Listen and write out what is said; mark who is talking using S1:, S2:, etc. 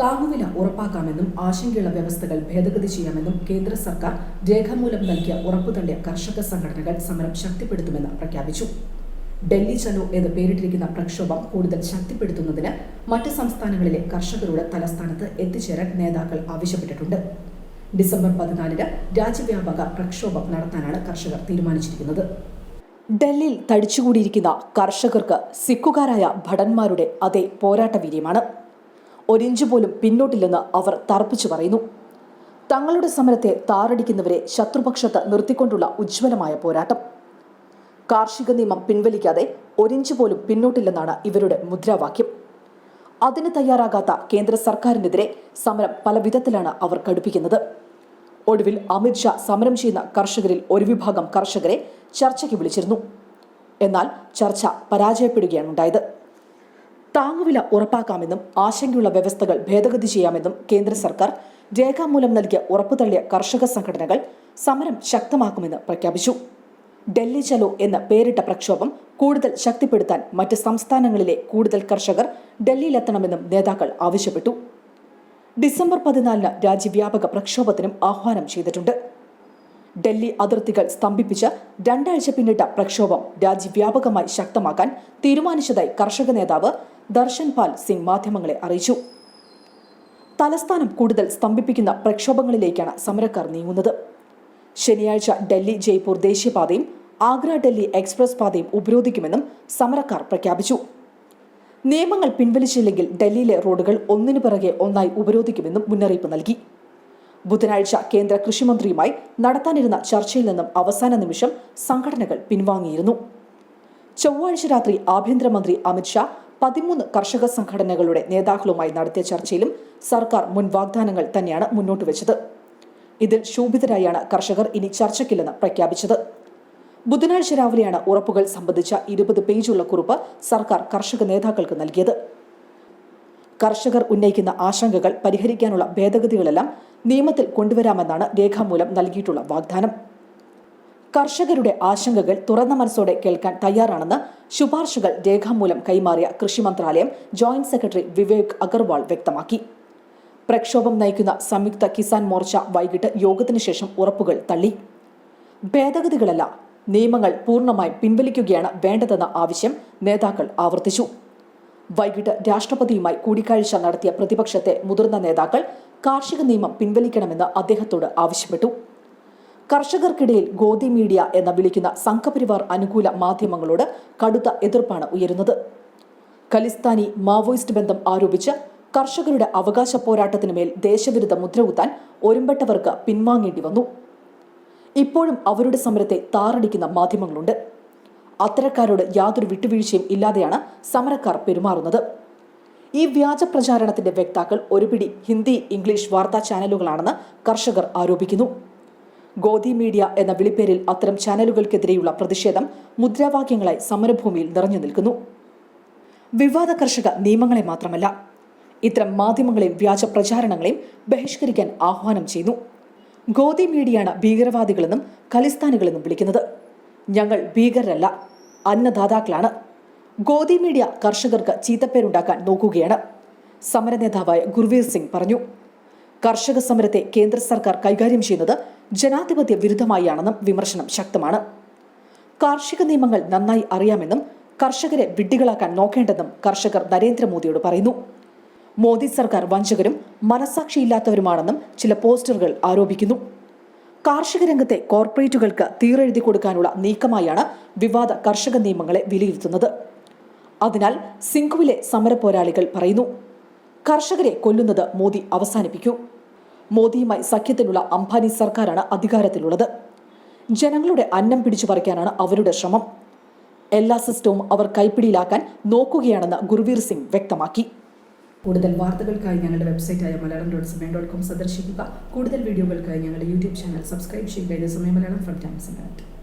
S1: താങ്ങുവില ഉറപ്പാക്കാമെന്നും ആശങ്കയുള്ള വ്യവസ്ഥകൾ ഭേദഗതി ചെയ്യാമെന്നും കേന്ദ്ര സർക്കാർ രേഖാമൂലം നൽകിയ ഉറപ്പു തള്ളിയ കർഷക സംഘടനകൾ സമരം ശക്തിപ്പെടുത്തുമെന്ന് പ്രഖ്യാപിച്ചു. ഡൽഹി ചലോ എന്ന് പേരിട്ടിരിക്കുന്ന പ്രക്ഷോഭം കൂടുതൽ ശക്തിപ്പെടുത്തുന്നതിന് മറ്റ് സംസ്ഥാനങ്ങളിലെ കർഷകരുടെ തലസ്ഥാനത്ത് എത്തിച്ചേരാൻ നേതാക്കൾ ആവശ്യപ്പെട്ടിട്ടുണ്ട്. ഡിസംബർ പതിനാലിന് രാജ്യവ്യാപക പ്രക്ഷോഭം നടത്താനാണ് കർഷകർ തീരുമാനിച്ചിരിക്കുന്നത്. ഡൽഹിയിൽ തടിച്ചുകൂടിയിരിക്കുന്ന കർഷകർക്ക് സിക്കുകാരായ ഭടന്മാരുടെ അതേ പോരാട്ട വീര്യമാണ്. ഒരിഞ്ച് പോലും പിന്നോട്ടില്ലെന്ന് അവർ തറപ്പിച്ചു പറയുന്നു. തങ്ങളുടെ സമരത്തെ താറടിക്കുന്നവരെ ശത്രുപക്ഷത്ത് നിർത്തിക്കൊണ്ടുള്ള ഉജ്ജ്വലമായ പോരാട്ടം. കാർഷിക നിയമം പിൻവലിക്കാതെ ഒരിഞ്ച് പോലും പിന്നോട്ടില്ലെന്നാണ് ഇവരുടെ മുദ്രാവാക്യം. അതിന് തയ്യാറാകാത്ത കേന്ദ്ര സർക്കാരിനെതിരെ സമരം പല വിധത്തിലാണ് അവർ കടുപ്പിക്കുന്നത്. ഒടുവിൽ അമിത്ഷാ സമരം ചെയ്യുന്ന കർഷകരിൽ ഒരു വിഭാഗം കർഷകരെ ചർച്ചയ്ക്ക് വിളിച്ചിരുന്നു. എന്നാൽ ചർച്ച പരാജയപ്പെടുകയാണ് ഉണ്ടായത്. താങ്ങുവില ഉറപ്പാക്കാമെന്നും ആശങ്കയുള്ള വ്യവസ്ഥകൾ ഭേദഗതി ചെയ്യാമെന്നും കേന്ദ്ര സർക്കാർ രേഖാമൂലം നൽകിയ ഉറപ്പു തള്ളിയ കർഷക സംഘടനകൾ സമരം ശക്തമാക്കുമെന്ന് പ്രഖ്യാപിച്ചു. ഡൽഹി ചലോ എന്ന പേരിട്ട പ്രക്ഷോഭം കൂടുതൽ ശക്തിപ്പെടുത്താൻ മറ്റ് സംസ്ഥാനങ്ങളിലെ കൂടുതൽ കർഷകർ ഡൽഹിയിലെത്തണമെന്നും നേതാക്കൾ ആവശ്യപ്പെട്ടു. ഡിസംബർ പതിനാലിന് രാജ്യവ്യാപക പ്രക്ഷോഭത്തിനും ആഹ്വാനം ചെയ്തിട്ടുണ്ട്. ഡൽഹി അതിർത്തികൾ സ്തംഭിപ്പിച്ച് രണ്ടാഴ്ച പിന്നിട്ട പ്രക്ഷോഭം രാജ്യവ്യാപകമായി ശക്തമാക്കാൻ തീരുമാനിച്ചതായി കർഷക നേതാവ് ദർശൻ പാൽ സിംഗ് മാധ്യമങ്ങളെ അറിയിച്ചു. തലസ്ഥാനം കൂടുതൽ സ്തംഭിപ്പിക്കുന്ന പ്രക്ഷോഭങ്ങളിലേക്കാണ് സമരക്കാർ നീങ്ങുന്നത്. ശനിയാഴ്ച ഡൽഹി ജയ്പൂർ ദേശീയപാതയും ആഗ്ര ഡൽഹി എക്സ്പ്രസ് പാതയും ഉപരോധിക്കുമെന്നും സമരക്കാർ പ്രഖ്യാപിച്ചു. നിയമങ്ങൾ പിൻവലിച്ചില്ലെങ്കിൽ ഡൽഹിയിലെ റോഡുകൾ ഒന്നിനു പിറകെ ഒന്നായി ഉപരോധിക്കുമെന്നും മുന്നറിയിപ്പ് നൽകി. ബുധനാഴ്ച കേന്ദ്ര കൃഷിമന്ത്രിയുമായി നടത്താനിരുന്ന ചർച്ചയിൽ നിന്നും അവസാന നിമിഷം സംഘടനകൾ പിൻവാങ്ങിയിരുന്നു. ചൊവ്വാഴ്ച രാത്രി ആഭ്യന്തരമന്ത്രി അമിത്ഷാ പതിമൂന്ന് കർഷക സംഘടനകളുടെ നേതാക്കളുമായി നടത്തിയ ചർച്ചയിലും സർക്കാർ മുൻ വാഗ്ദാനങ്ങൾ തന്നെയാണ് മുന്നോട്ട് വെച്ചത്. ഇതിൽ ശോഭിതരായാണ് കർഷകർ ഇനി ചർച്ചയ്ക്കില്ലെന്ന് പ്രഖ്യാപിച്ചത്. ബുധനാഴ്ച രാവിലെയാണ് ഉറപ്പുകൾ സംബന്ധിച്ച ഇരുപത് പേജുള്ള കുറിപ്പ് സർക്കാർ കർഷക നേതാക്കൾക്ക് നൽകിയത്. കർഷകർ ഉന്നയിക്കുന്ന ആശങ്കകൾ പരിഹരിക്കാനുള്ള ഭേദഗതികളെല്ലാം നിയമത്തിൽ കൊണ്ടുവരാമെന്നാണ് രേഖാമൂലം നൽകിയിട്ടുള്ള വാഗ്ദാനം. കർഷകരുടെ ആശങ്കകൾ തുറന്ന മനസ്സോടെ കേൾക്കാൻ തയ്യാറാണെന്ന് ശുപാർശകൾ രേഖാമൂലം കൈമാറിയ കൃഷി മന്ത്രാലയം ജോയിന്റ് സെക്രട്ടറി വിവേക് അഗർവാൾ വ്യക്തമാക്കി. പ്രക്ഷോഭം നയിക്കുന്ന സംയുക്ത കിസാൻ മോർച്ച വൈകിട്ട് യോഗത്തിനു ശേഷം ഉറപ്പുകൾ തള്ളി. ഭേദഗതികളല്ല നിയമങ്ങൾ പൂർണമായി പിൻവലിക്കുകയാണ് വേണ്ടതെന്ന ആവശ്യം നേതാക്കൾ ആവർത്തിച്ചു. വൈകിട്ട് രാഷ്ട്രപതിയുമായി കൂടിക്കാഴ്ച നടത്തിയ പ്രതിപക്ഷത്തെ മുതിർന്ന നേതാക്കൾ കാർഷിക നിയമം പിൻവലിക്കണമെന്ന് അദ്ദേഹത്തോട് ആവശ്യപ്പെട്ടു. കർഷകർക്കിടയിൽ ഗോദി മീഡിയ എന്ന വിളിക്കുന്ന സംഘപരിവാർ അനുകൂല മാധ്യമങ്ങളോട് കടുത്ത എതിർപ്പാണ് ഉയരുന്നത്. ഖലിസ്ഥാനി മാവോയിസ്റ്റ് ബന്ധം ആരോപിച്ച് കർഷകരുടെ അവകാശ പോരാട്ടത്തിന് മേൽ ദേശവിരുദ്ധ മുദ്രകുത്താൻ ഒരുമ്പെട്ടവർക്ക് പിൻവാങ്ങേണ്ടി വന്നു. ഇപ്പോഴും അവരുടെ സമരത്തെ താറടിക്കുന്ന മാധ്യമങ്ങളുണ്ട്. അത്തരക്കാരോട് യാതൊരു വിട്ടുവീഴ്ചയും ഇല്ലാതെയാണ് സമരക്കാർ പെരുമാറുന്നത്. ഈ വ്യാജ പ്രചാരണത്തിന്റെ വ്യക്താക്കൾ ഒരുപിടി ഹിന്ദി ഇംഗ്ലീഷ് വാർത്താ ചാനലുകളാണെന്ന് കർഷകർ ആരോപിക്കുന്നു. ഗോദി മീഡിയ എന്ന വിളിപ്പേരിൽ അത്തരം ചാനലുകൾക്കെതിരെയുള്ള പ്രതിഷേധം മുദ്രാവാക്യങ്ങളായി സമരഭൂമിയിൽ നിറഞ്ഞു നിൽക്കുന്നു. വിവാദ കർഷക നിയമങ്ങളെ മാത്രമല്ല ഇത്തരം മാധ്യമങ്ങളെയും വ്യാജ പ്രചാരണങ്ങളെയും ബഹിഷ്കരിക്കാൻ ആഹ്വാനം ചെയ്യുന്നു. ഗോദി മീഡിയയാണ് ഭീകരവാദികളെന്നും ഖലിസ്ഥാനികളെന്നും വിളിക്കുന്നത്. ഞങ്ങൾ ഭീകരരല്ല അന്നദാതാക്കളാണ്. ഗോദി മീഡിയ കർഷകർക്ക് ചീത്തപ്പേരുണ്ടാക്കാൻ നോക്കുകയാണ് സമര നേതാവായ ഗുർവീർ സിംഗ് പറഞ്ഞു. കർഷക സമരത്തെ കേന്ദ്ര സർക്കാർ കൈകാര്യം ചെയ്യുന്നത് ജനാധിപത്യ വിരുദ്ധമായാണെന്നും വിമർശനം ശക്തമാണ്. കാർഷിക നിയമങ്ങൾ നന്നായി അറിയാമെന്നും കർഷകരെ വിഡ്ഢികളാക്കാൻ നോക്കേണ്ടെന്നും കർഷകർ നരേന്ദ്രമോദിയോട് പറയുന്നു. മോദി സർക്കാർ വഞ്ചകരും മനസാക്ഷിയില്ലാത്തവരുമാണെന്നും ചില പോസ്റ്ററുകൾ ആരോപിക്കുന്നു. കാർഷിക രംഗത്തെ കോർപ്പറേറ്റുകൾക്ക് തീരെഴുതി കൊടുക്കാനുള്ള നീക്കമായാണ് വിവാദ കർഷക നിയമങ്ങളെ വിലയിരുത്തുന്നത്. അതിനാൽ സിംഘുവിലെ സമരപോരാളികൾ പറയുന്നു കർഷകരെ കൊല്ലുന്നത് മോദി അവസാനിപ്പിക്കൂ. മോദിയുമായി സഖ്യത്തിലുള്ള അംബാനി സർക്കാരാണ് അധികാരത്തിലുള്ളത്. ജനങ്ങളുടെ അന്നം പിടിച്ചു പറിക്കാനാണ് അവരുടെ ശ്രമം. എല്ലാ സിസ്റ്റവും അവർ കൈപ്പിടിയിലാക്കാൻ നോക്കുകയാണെന്ന് ഗുർവീർ സിംഗ് വ്യക്തമാക്കി. കൂടുതൽ വാർത്തകൾക്കായി ഞങ്ങളുടെ വെബ്സൈറ്റായ Malayalam dot Samayam dot com സന്ദർശിക്കുക. കൂടുതൽ വീഡിയോകൾക്കായി ഞങ്ങളുടെ യൂട്യൂബ് ചാനൽ സബ്സ്ക്രൈബ് ചെയ്യുക. ഇത് സമയം മലയാളം ഫ്രം ടൈംസ്